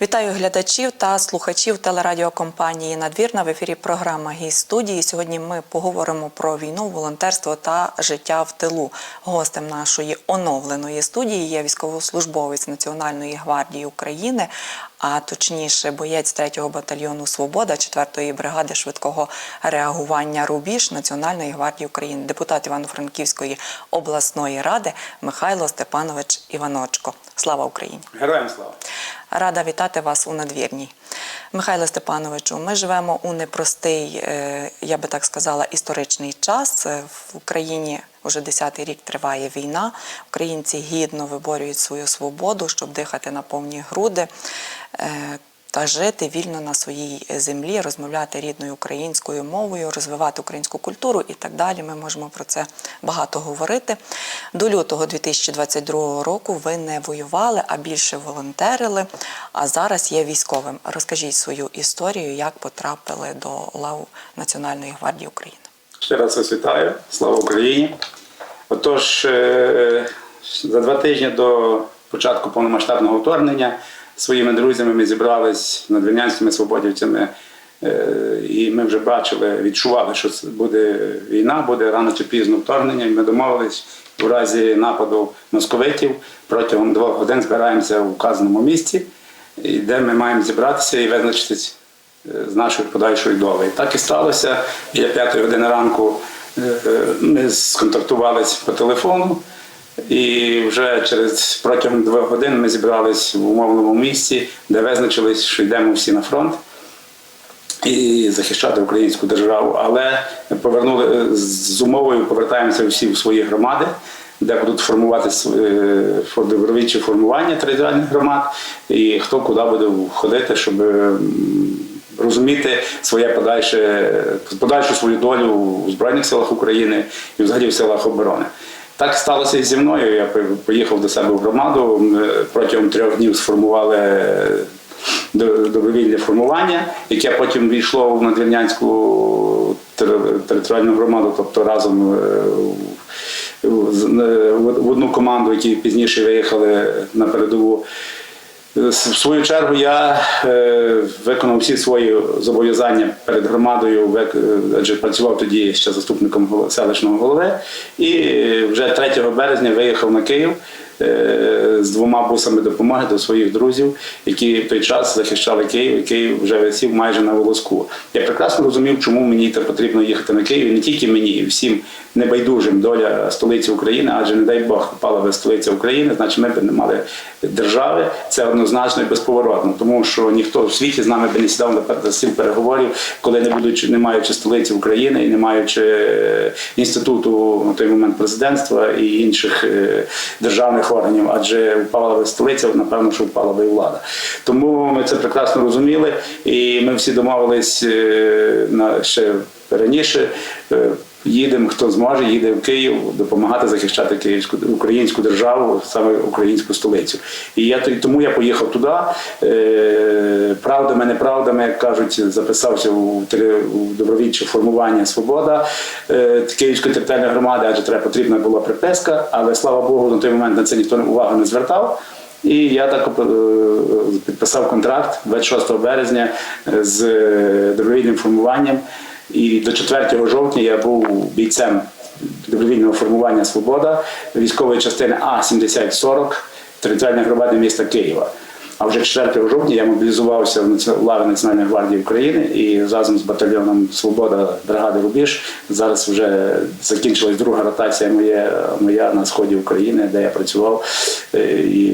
Вітаю глядачів та слухачів телерадіокомпанії Надвірна в ефірі програма «Гість студії. Сьогодні ми поговоримо про війну, волонтерство та життя в тилу. Гостем нашої оновленої студії є військовослужбовець Національної гвардії України, а точніше, боєць 3-го батальйону Свобода 4-ї бригади швидкого реагування Рубіж Національної гвардії України, депутат Івано-Франківської обласної ради Михайло Степанович Іваночко. Слава Україні! Героям слава! Рада вітати вас у надвірній. Михайло Степановичу, ми живемо у непростий, е, я би так сказала, історичний час. Е, В Україні вже 10-й рік триває війна. Українці гідно виборюють свою свободу, щоб дихати на повні груди. е, Та жити вільно на своїй землі, розмовляти рідною українською мовою, розвивати українську культуру і так далі. Ми можемо про це багато говорити. До лютого 2022 року ви не воювали, а більше волонтерили, а зараз є військовим. Розкажіть свою історію, як потрапили до лав Національної гвардії України. Ще раз вас вітаю. Слава Україні! Отож, е, за два тижні до початку повномасштабного вторгнення своїми друзями ми зібрались надвірнянськими свободівцями, е, і ми вже бачили, відчували, що це буде війна, буде рано чи пізно вторгнення. І ми домовились у разі нападу московитів протягом двох годин збираємося в вказаному місці, де ми маємо зібратися і визначитись з нашою подальшою долею. Так і сталося. Біля п'ятої години ранку е, е, ми сконтактувалися по телефону, і вже через протягом двох годин ми зібрались в умовному місці, де визначились, що йдемо всі на фронт і захищати українську державу. Але повернули з умовою, повертаємося всі в свої громади. Де будуть формуватися добровільчі формування територіальних громад, і хто куди буде входити, щоб розуміти своє подальше, подальшу свою долю у Збройних силах України і взагалі в силах оборони. Так сталося і зі мною. Я поїхав до себе в громаду. Ми Протягом трьох днів сформували добровільне формування, яке потім війшло в надвірнянську територіальну громаду, тобто разом е, е, в одну команду, які пізніше виїхали на передову. В свою чергу я е, виконав всі свої зобов'язання перед громадою, е, адже працював тоді ще заступником селищного голови, і вже 3 березня виїхав на Київ. е, з двома бусами допомоги до своїх друзів, які в той час захищали Київ, і Київ вже висів майже на волоску. Я прекрасно розумів, чому мені потрібно їхати на Київ, не тільки мені, і всім небайдужим доля столиці України, адже не дай Бог попала би столиця України, значить ми б не мали держави. Це однозначно і безповоротно, тому що ніхто в світі з нами би не сідав на стіл переговорів, коли не будучи, не маючи столиці України і не маючи е, інституту на той момент президентства і інших е, державних адже впала би столиця, напевно, що впала би і влада. Тому ми це прекрасно розуміли, і ми всі домовились е, на ще раніше. Їдемо, хто зможе, їде в Київ допомагати захищати київську українську державу, саме українську столицю. І я то- тому я поїхав туди. Е, правдами, неправдами, як кажуть, записався у, добровільче формування Свобода е, Київської територіальної громади, адже треба потрібна була приписка, але слава Богу, на той момент на це ніхто увагу не звертав. І я так е, підписав контракт 26 березня з добровільним формуванням. І до 4 жовтня я був бійцем добровільного формування Свобода військової частини А 7040 територіальної громади міста Києва. А вже 4 жовтня я мобілізувався в лави Національної гвардії України і разом з батальйоном Свобода бригади Рубіж. Зараз вже закінчилась друга ротація моя, моя на сході України, де я працював е, і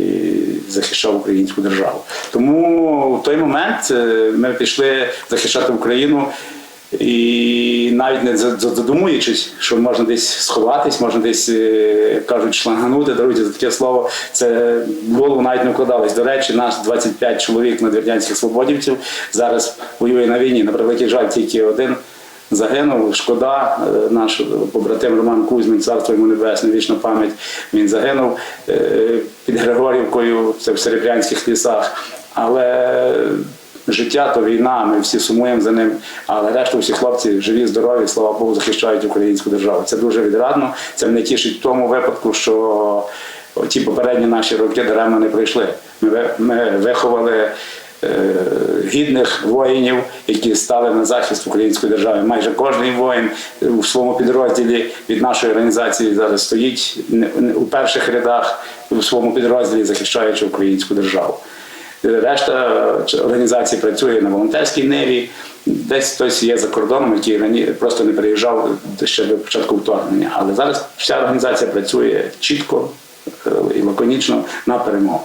захищав українську державу. Тому в той момент е, ми пішли захищати Україну. І навіть не за- за- задумуючись, що можна десь сховатись, можна десь е, кажуть, шланганути, даруйте за таке слово. Це голову навіть не вкладалось. До речі, наш 25 чоловік надвірнянських свободівців зараз воює на війні. На превеликий жаль, тільки один загинув. Шкода, е, наш побратим Роман Кузьмін, царство йому небесне, вічна пам'ять. Він загинув е, під Григорівкою, це в Серебрянських лісах. Але життя то війна, ми всі сумуємо за ним. Але решта всі хлопці живі, здорові, слава Богу, захищають українську державу. Це дуже відрадно. Це мене тішить в тому випадку, що ті попередні наші роки даремно не пройшли. Ми, ми виховали е, гідних воїнів, які стали на захист української держави. Майже кожен воїн у своєму підрозділі від нашої організації зараз стоїть у перших рядах у своєму підрозділі, захищаючи українську державу. Решта організації працює на волонтерській ниві. Десь хтось є за кордоном, який рані просто не приїжджав ще до початку вторгнення. Але зараз вся організація працює чітко е, і лаконічно на перемогу.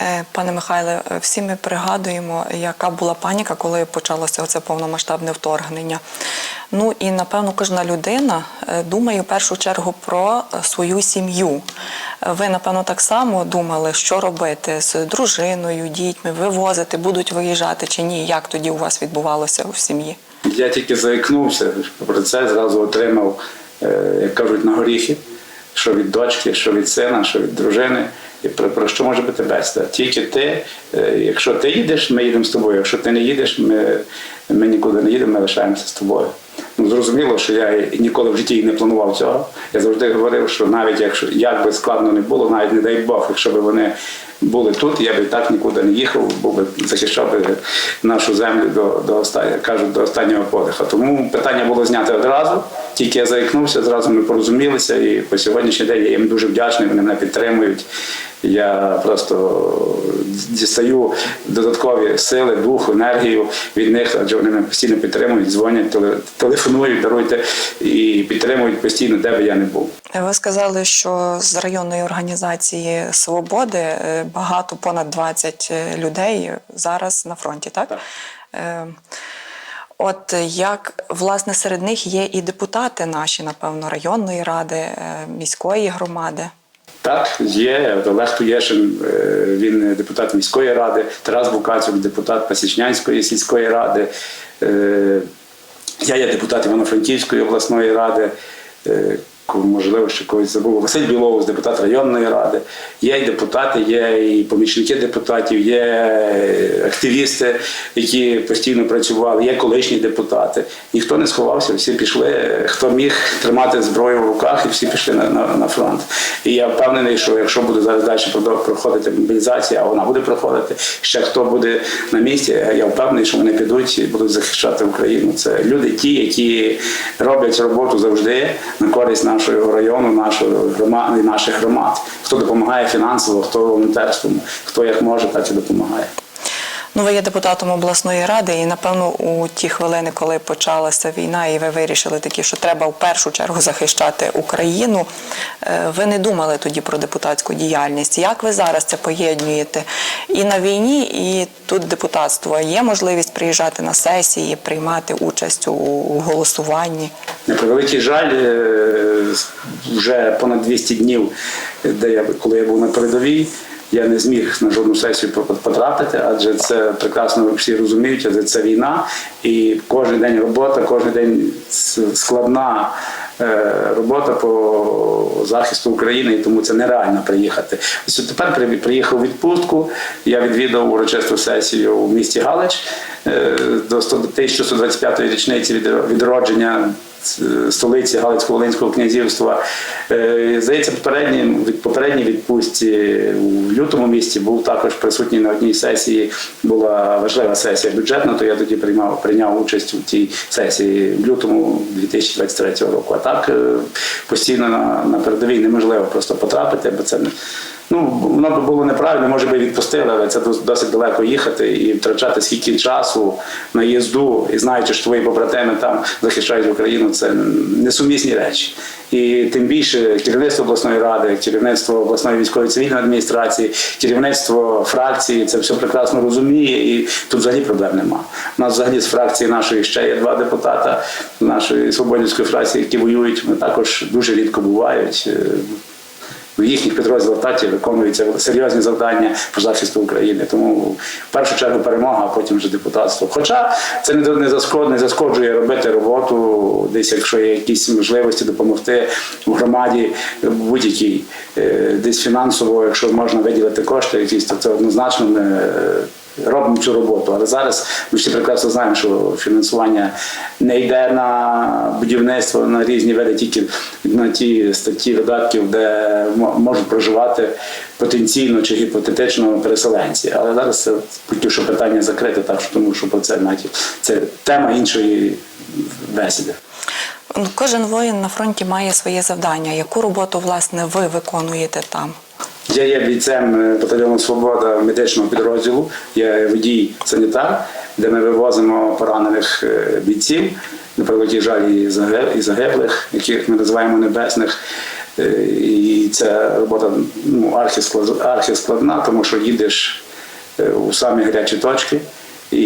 Е, Пане Михайле, е, всі ми пригадуємо, яка була паніка, коли почалося це повномасштабне вторгнення. Ну і напевно кожна людина е, думає в першу чергу про свою сім'ю. Ви, напевно, так само думали, що робити з дружиною, дітьми, вивозити, будуть виїжджати чи ні? Як тоді у вас відбувалося в сім'ї? Я тільки заікнувся про це, зразу отримав, як кажуть, на горіхи, що від дочки, що від сина, що від дружини. Про, про що може бути бесіда? Тільки ти, е, якщо ти їдеш, ми їдемо з тобою. Якщо ти не їдеш, ми, ми нікуди не їдемо, ми лишаємося з тобою. Ну, зрозуміло, що я ніколи в житті не планував цього. Я завжди говорив, що навіть якщо як би складно не було, навіть не дай Бог, якщо б вони були тут, я б і так нікуди не їхав, бо би захищав би нашу землю до, до останнього, кажуть, до останнього подиха. Тому питання було знято одразу. Тільки я заікнувся, зразу ми порозумілися, і по сьогоднішній день я їм дуже вдячний, вони мене підтримують. Я просто дістаю додаткові сили, дух, енергію від них, адже вони мене постійно підтримують, дзвонять, теле- телефонують, даруйте і підтримують постійно, де би я не був. Ви сказали, що з районної організації Свободи е, багато, понад 20 людей зараз на фронті, так? Так. Е, От як власне серед них є і депутати наші, напевно, районної ради, е, міської громади. Так, є Олег Туєшин, е, він депутат міської ради, Тарас Букацюк, депутат Пасічнянської сільської ради. е, Я є депутат Івано-Франківської обласної ради. Можливо, ще когось забув. Василь Білоус, депутат районної ради. Є і депутати, є і помічники депутатів, є активісти, які постійно працювали, є колишні депутати. Ніхто не сховався, всі пішли. Хто міг тримати зброю в руках, і всі пішли на, на, на фронт. І я впевнений, що якщо буде зараз далі проходити мобілізація, а вона буде проходити, ще хто буде на місці, я впевнений, що вони підуть і будуть захищати Україну. Це люди, ті, які роблять роботу завжди на користь нашого району, нашої громади, наших громад. Хто допомагає фінансово, хто волонтерством, хто як може, так і допомагає. Ну, ви є депутатом обласної ради, і напевно у ті хвилини, коли почалася війна, і ви вирішили такі, що треба в першу чергу захищати Україну. е, Ви не думали тоді про депутатську діяльність. Як ви зараз це поєднуєте і на війні, і тут депутатство? Є можливість приїжджати на сесії, приймати участь у, голосуванні? На превеликий жаль, е, вже понад 200 днів, де я коли я був на передовій, я не зміг на жодну сесію потрапити, адже це прекрасно всі розуміють, адже це війна, і кожен день робота, кожен день складна. е, Робота по захисту України, і тому це нереально приїхати. Ось тепер приїхав відпустку. Я відвідав урочисту сесію у місті Галич е, до 100 1125-ї річниці від- відродження столиці Галицько-Волинського князівства. Е, Здається, попередній від попередній відпустці у лютому місті був також присутній на одній сесії. Була важлива сесія бюджетна, то я тоді приймав прийняв участь у тій сесії в лютому 2023 року. А так е, постійно на, на передовій неможливо просто потрапити, бо це. Ну, воно б було неправильно, може би відпустили, але це дос- досить далеко їхати і втрачати скільки часу на їзду, і знаючи, що твої побратими там захищають Україну, це несумісні речі. І тим більше керівництво обласної ради, керівництво обласної військової цивільної адміністрації, керівництво фракції це все прекрасно розуміє, і тут взагалі проблем нема. У нас взагалі з фракції нашої ще є два депутата нашої свободівської фракції, які воюють. Вони також дуже рідко бувають. В їхніх підрозділах таті виконуються серйозні завдання по захисту України. Тому в першу чергу перемога, а потім вже депутатство. Хоча це не, не, заскод, не заскоджує робити роботу, десь якщо є якісь можливості допомогти в громаді будь-якій, е, десь фінансово, якщо можна виділити кошти, якісь, то це однозначно ми е, робимо цю роботу. Але зараз ми всі прекрасно знаємо, що фінансування не йде на будівництво на різні види, тільки на ті статті видатків, де можуть проживати потенційно чи гіпотетично переселенці. Але зараз це хотів, що питання закрите, так що тому що про це навіть це тема іншої бесіди. Ну, Кожен воїн на фронті має своє завдання. Яку роботу власне ви виконуєте там? Я є бійцем е, батальйону Свобода медичного підрозділу, я водій санітар, де ми вивозимо поранених е, бійців, на превеликий жаль і загиблих, яких ми називаємо небесних. Е, І ця робота ну, архісклад- архіскладна, тому що їдеш у самі гарячі точки. І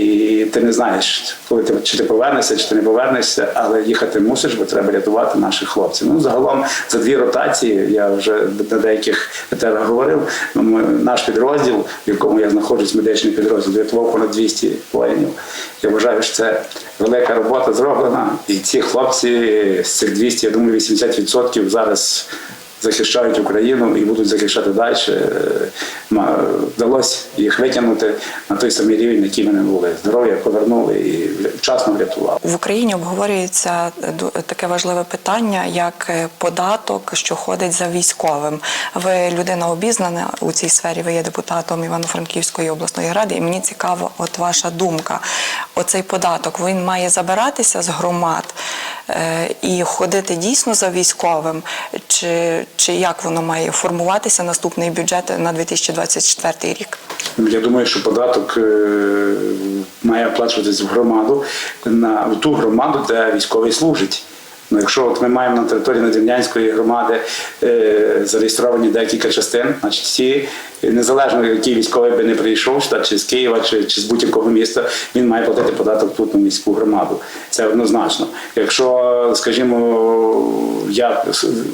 ти не знаєш, коли ти чи ти повернешся, чи ти не повернешся, але їхати мусиш, бо треба рятувати наших хлопців. Ну загалом за дві ротації я вже на деяких етерах говорив. ну, ми- Наш підрозділ, в якому я знаходжусь, медичний підрозділ, рятував понад 200 воїнів. Я вважаю, що це велика робота зроблена. І ці хлопці з цих 200, я думаю, 80% зараз захищають Україну і будуть захищати далі. Е, Вдалося їх витягнути на той самий рівень, який вони були. Здоров'я повернули і вчасно врятували. В Україні обговорюється е, таке важливе питання, як е, податок, що ходить за військовим. Ви людина обізнана у цій сфері. Ви є депутатом Івано-Франківської обласної ради, і мені цікаво, от ваша думка. Оцей податок він має забиратися з громад і ходити дійсно за військовим, чи, чи як воно має формуватися наступний бюджет на 2024 рік? Я думаю, що податок е, має оплачуватись в громаду на в ту громаду, де військовий служить. Ну, якщо от ми маємо на території Надвірнянської громади е, зареєстровані декілька частин, значить всі, незалежно який військовий би не прийшов, сюди, чи з Києва, чи, чи з будь-якого міста, він має платити податок тут на міську громаду. Це однозначно. Якщо, скажімо, я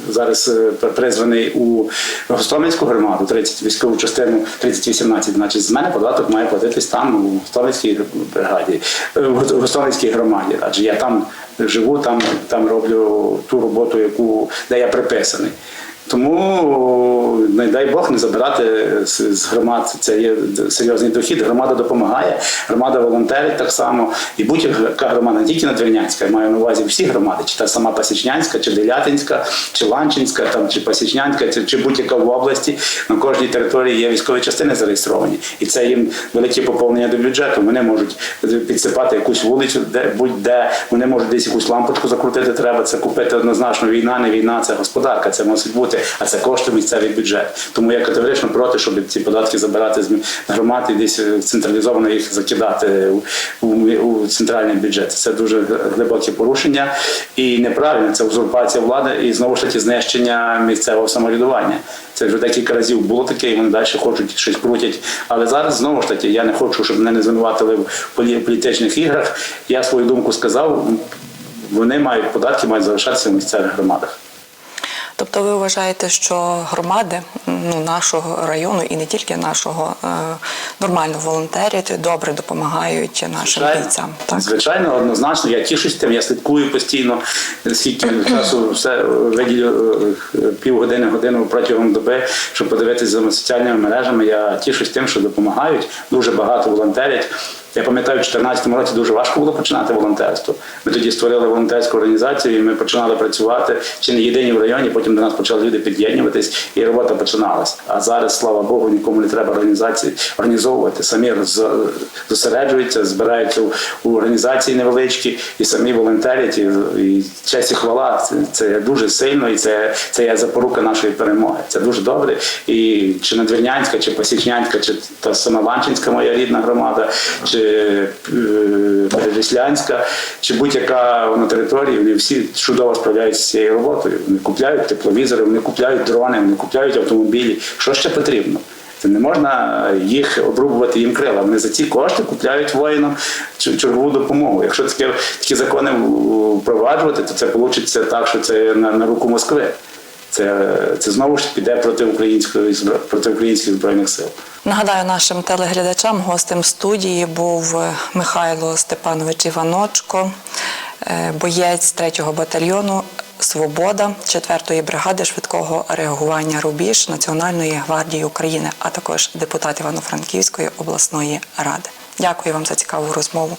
зараз е, призваний у Гостомельську громаду, 30 військову частину 3018, значить з мене податок має платитись там, у Гостомельській бригаді, е, в Гостомельській громаді. Адже я там живу, там, там роблю ту роботу, яку, де я приписаний. Тому не дай Бог не забирати з, громад. Це є серйозний дохід. Громада допомагає, громада волонтерить так само. І будь-яка громада, не тільки Надвірнянська, я маю на увазі всі громади, чи та сама Пасічнянська, чи Делятинська, чи Ланчинська, там, чи Пасічнянська, чи, чи будь-яка в області. На кожній території є військові частини зареєстровані. І це їм велике поповнення до бюджету. Вони можуть підсипати якусь вулицю, де будь-де, вони можуть десь якусь лампочку закрутити. Треба це купити однозначно. Війна, не війна, це господарка, це мусить бути, а це кошти місцевий бюджет. Тому я категорично проти, щоб ці податки забирати з громад і десь централізовано їх закидати у, у, центральний бюджет. Це дуже глибоке порушення і неправильно. Це узурпація влади і знову ж таки знищення місцевого самоврядування. Це вже декілька разів було таке, і вони далі хочуть щось крутять. Але зараз знову ж таки я не хочу, щоб мене не звинуватили в полі- політичних іграх. Я свою думку сказав. Вони мають податки, мають залишатися в місцевих громадах. Тобто ви вважаєте, що громади ну, нашого району і не тільки нашого е, нормально волонтерять, добре допомагають нашим бійцям. Так? Звичайно, однозначно. Я тішусь тим, я слідкую постійно, скільки часу все виділю е, півгодини, годину протягом доби, щоб подивитися за соціальними мережами. Я тішусь тим, що допомагають. Дуже багато волонтерять. Я пам'ятаю, в 2014 році дуже важко було починати волонтерство. Ми тоді створили волонтерську організацію, і ми починали працювати чи не єдині в районі. Потім до нас почали люди під'єднуватись, і робота починалась. А зараз, слава Богу, нікому не треба організації організовувати. Самі зосереджуються, збираються у, організації невеличкі і самі волонтерять. І, і честь і хвала. Це, це дуже сильно, і це, це є запорука нашої перемоги. Це дуже добре. І чи Надвірнянська, чи Пасічнянська, чи та сама Ланчинська, моя рідна громада, чи е, Переріслянська, чи будь-яка на території, вони всі чудово справляються з цією роботою. Вони купляють тепловізори, вони купляють дрони, вони купляють автомобілі. Що ще потрібно? Це не можна їх обрубувати їм крила. Вони за ці кошти купляють воїнам чер- чергову допомогу. Якщо таке, такі закони впроваджувати, то це вийде так, що це на, на руку Москви. Це, це знову ж піде проти української проти українських збройних сил. Нагадаю нашим телеглядачам, гостем студії був е, Михайло Степанович Іваночко, е, боєць 3-го батальйону Свобода 4-ї бригади швидкого реагування Рубіж Національної гвардії України, а також депутат Івано-Франківської обласної ради. Дякую вам за цікаву розмову.